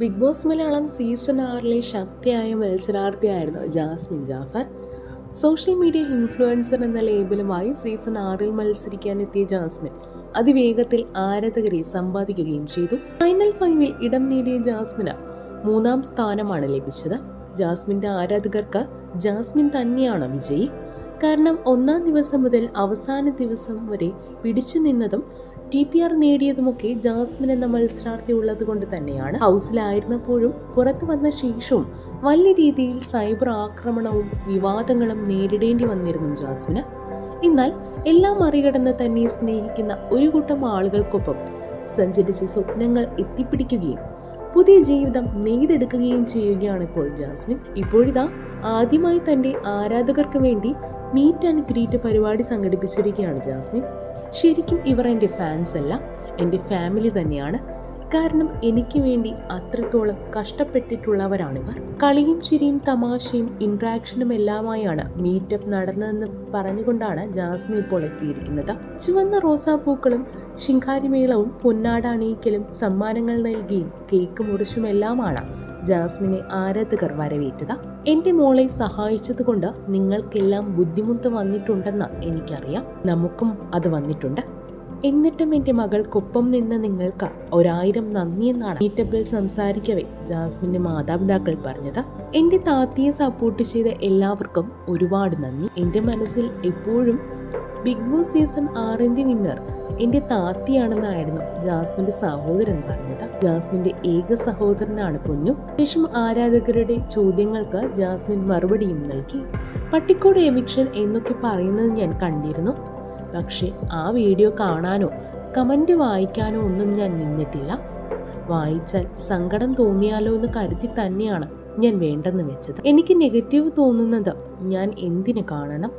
Big boss Malayalam season ആറിലെ ശക്തിയായ മത്സരാർത്ഥിയായിരുന്നു Jasmin Jafar. Social media influencer എന്ന ലേബലുമായി സീസൺ ആറിൽ മത്സരിക്കാനെത്തിയ ജാസ്മിൻ അതിവേഗത്തിൽ ആരാധകരെ സമ്പാദിക്കുകയും ചെയ്തു. ഫൈനൽ ഫൈവിൽ ഇടം നേടിയ ജാസ്മിന് മൂന്നാം സ്ഥാനമാണ് ലഭിച്ചത്. ജാസ്മിന്റെ ആരാധകർക്ക് ജാസ്മിൻ തന്നെയാണ് വിജയി. കാരണം ഒന്നാം ദിവസം മുതൽ അവസാന ദിവസം വരെ പിടിച്ചു നിന്നതും ടി പി ആർ നേടിയതുമൊക്കെ ജാസ്മിൻ എന്ന മത്സരാർത്ഥി ഉള്ളത് കൊണ്ട് തന്നെയാണ് ഹൗസിലായിരുന്നപ്പോഴും പുറത്തു വന്ന ശേഷവും വലിയ രീതിയിൽ സൈബർ ആക്രമണവും വിവാദങ്ങളും നേരിടേണ്ടി വന്നിരുന്നു ജാസ്മിന്. എന്നാൽ എല്ലാം മറികടന്ന് തന്നെ സ്നേഹിക്കുന്ന ഒരു കൂട്ടം ആളുകൾക്കൊപ്പം സഞ്ചരിച്ച സ്വപ്നങ്ങൾ എത്തിപ്പിടിക്കുകയും പുതിയ ജീവിതം നെയ്തെടുക്കുകയും ചെയ്യുകയാണ് ഇപ്പോൾ ജാസ്മിൻ. ഇപ്പോഴിതാ ആദ്യമായി തന്റെ ആരാധകർക്ക് വേണ്ടി മീറ്റ് ആൻഡ് ഗ്രീറ്റ് പരിപാടി സംഘടിപ്പിച്ചിരിക്കുകയാണ് ജാസ്മിൻ. ശരിക്കും ഇവർ എന്റെ ഫാൻസ് അല്ല എന്റെ ഫാമിലി തന്നെയാണ്. കാരണം എനിക്ക് വേണ്ടി അത്രത്തോളം കഷ്ടപ്പെട്ടിട്ടുള്ളവരാണിവർ. കളിയും ചിരിയും തമാശയും ഇൻട്രാക്ഷനും എല്ലാമായാണ് മീറ്റപ്പ് നടന്നതെന്ന് പറഞ്ഞുകൊണ്ടാണ് ജാസ്മി ഇപ്പോൾ എത്തിയിരിക്കുന്നത്. ചുവന്ന റോസാപ്പൂക്കളും ശിങ്കാരിമേളവും പൊന്നാട അണിയിക്കലും സമ്മാനങ്ങൾ നൽകിയും കേക്ക് മുറിച്ചുമെല്ലാമാണ്. ജാസ്മിനെ ആരാധകർ വരവേറ്റത്? എന്റെ മോളെ സഹായിച്ചതുകൊണ്ട് നിങ്ങൾക്കെല്ലാം ബുദ്ധിമുട്ട് വന്നിട്ടുണ്ടെന്ന് എനിക്കറിയാം. നമുക്കും അത് വന്നിട്ടുണ്ട്. എന്നിട്ടും എന്റെ മകൾക്കൊപ്പം നിന്ന് നിങ്ങൾക്ക് ഒരായിരം നന്ദിയെന്നാണ് മീറ്റപ്പിൽ സംസാരിക്കവേ ജാസ്മിന്റെ മാതാപിതാക്കൾ പറഞ്ഞത്. എന്റെ താത്തിയെ സപ്പോർട്ട് ചെയ്ത എല്ലാവർക്കും ഒരുപാട് നന്ദി. എന്റെ മനസ്സിൽ എപ്പോഴും ബിഗ് ബോസ് സീസൺ ആറിന്റെ വിന്നർ എന്റെ താത്തിയാണെന്നായിരുന്നു ജാസ്മിന്റെ സഹോദരൻ പറഞ്ഞത്. ജാസ്മിന്റെ ഏക സഹോദരനാണ് പൊന്നു. ശേഷം ആരാധകരുടെ ചോദ്യങ്ങൾക്ക് ജാസ്മിൻ മറുപടിയും നൽകി. പട്ടിക്കോട് എവിക്ഷൻ എന്നൊക്കെ പറയുന്നത് ഞാൻ കണ്ടിരുന്നു. പക്ഷേ ആ വീഡിയോ കാണാനോ കമന്റ് വായിക്കാനോ ഒന്നും ഞാൻ നിന്നിട്ടില്ല. വായിച്ചാൽ സങ്കടം തോന്നിയാലോ എന്ന് കരുതി തന്നെയാണ് ഞാൻ വേണ്ടെന്ന് വെച്ചത്. എനിക്ക് നെഗറ്റീവ് തോന്നുന്നത് ഞാൻ എന്തിനു കാണണം?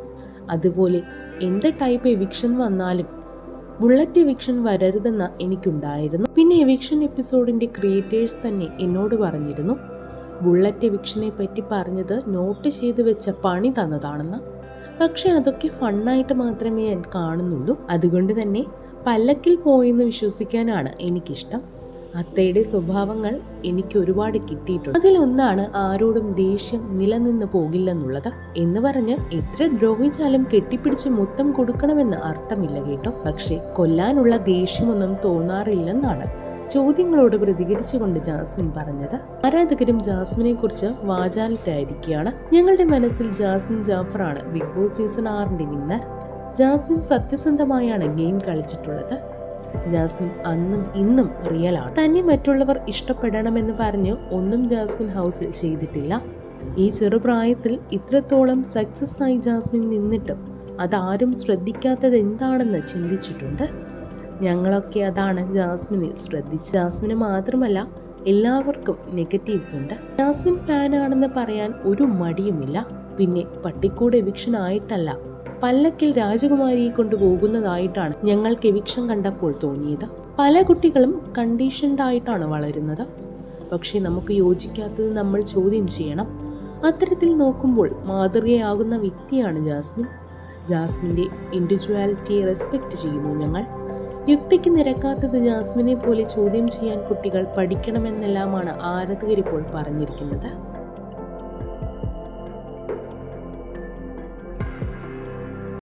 അതുപോലെ എന്ത് ടൈപ്പ് എവിക്ഷൻ വന്നാലും ബുള്ളറ്റ് എവിക്ഷൻ വരരുതെന്ന് എനിക്കുണ്ടായിരുന്നു. പിന്നെ എവിക്ഷൻ എപ്പിസോഡിന്റെ ക്രിയേറ്റേഴ്സ് തന്നെ എന്നോട് പറഞ്ഞിരുന്നു ബുള്ളറ്റ് എവിക്ഷനെ പറ്റി പറഞ്ഞത് നോട്ട് ചെയ്ത് വെച്ച പണി തന്നതാണെന്ന്. പക്ഷെ അതൊക്കെ ഫണ്ണായിട്ട് മാത്രമേ ഞാൻ കാണുന്നുള്ളൂ. അതുകൊണ്ട് തന്നെ പല്ലക്കിൽ പോയെന്ന് വിശ്വസിക്കാനാണ് എനിക്കിഷ്ടം. അത്തയുടെ സ്വഭാവങ്ങൾ എനിക്ക് ഒരുപാട് കിട്ടിയിട്ടുണ്ട്. അതിലൊന്നാണ് ആരോടും ദേഷ്യം നിലനിന്ന് പോകില്ലെന്നുള്ളത് എന്ന് പറഞ്ഞ് എത്ര ദ്രോഹിച്ചാലും കെട്ടിപ്പിടിച്ച് മൊത്തം കൊടുക്കണമെന്ന് അർത്ഥമില്ല കേട്ടോ. പക്ഷേ കൊല്ലാനുള്ള ദേഷ്യമൊന്നും തോന്നാറില്ലെന്നാണ് ചോദ്യങ്ങളോട് പ്രതികരിച്ചുകൊണ്ട് ജാസ്മിൻ പറഞ്ഞത്. ആരാധകരും ജാസ്മിനെ കുറിച്ച് വാചാലിറ്റായിരിക്കുകയാണ്. ഞങ്ങളുടെ മനസ്സിൽ ജാസ്മിൻ ജാഫറാണ് ബിഗ് ബോസ് സീസൺ ആറിന്റെ വിന്നർ. ജാസ്മിൻ സത്യസന്ധമായാണ് ഗെയിം കളിച്ചിട്ടുള്ളത്. ജാസ്മിൻ അന്നും ഇന്നും റിയലാണ് തന്നെ മറ്റുള്ളവർ ഇഷ്ടപ്പെടണമെന്ന് പറഞ്ഞ് ഒന്നും ജാസ്മിൻ ഹൗസിൽ ചെയ്തിട്ടില്ല. ഈ ചെറുപ്രായത്തിൽ ഇത്രത്തോളം സക്സസ് ആയി ജാസ്മിൻ നിന്നിട്ടും അതാരും ശ്രദ്ധിക്കാത്തത് എന്താണെന്ന് ചിന്തിച്ചിട്ടുണ്ട്? ഞങ്ങളൊക്കെ അതാണ് ജാസ്മിനിൽ ശ്രദ്ധിച്ച് ജാസ്മിന് മാത്രമല്ല എല്ലാവർക്കും നെഗറ്റീവ്സ് ഉണ്ട്. ജാസ്മിൻ ഫാനാണെന്ന് പറയാൻ ഒരു മടിയുമില്ല. പിന്നെ പട്ടിക്കൂട് എവിക്ഷൻ ആയിട്ടല്ല. പല്ലക്കിൽ രാജകുമാരിയെ കൊണ്ടുപോകുന്നതായിട്ടാണ് ഞങ്ങൾ കെവിക്ഷം കണ്ടപ്പോൾ തോന്നിയത്. പല കുട്ടികളും കണ്ടീഷൻഡ് ആയിട്ടാണ് വളരുന്നത്. പക്ഷേ നമുക്ക് യോജിക്കാത്തത് നമ്മൾ ചോദ്യം ചെയ്യണം. അത്തരത്തിൽ നോക്കുമ്പോൾ മാതൃകയാകുന്ന വ്യക്തിയാണ് ജാസ്മിൻ. ജാസ്മിന്റെ ഇൻഡിവിജ്വാലിറ്റിയെ റെസ്പെക്റ്റ് ചെയ്യുന്നു ഞങ്ങൾ. യുക്തിക്ക് നിരക്കാത്തത് ജാസ്മിനെ പോലെ ചോദ്യം ചെയ്യാൻ കുട്ടികൾ പഠിക്കണമെന്നെല്ലാമാണ് ആരാധകരിപ്പോൾ പറഞ്ഞിരിക്കുന്നത്.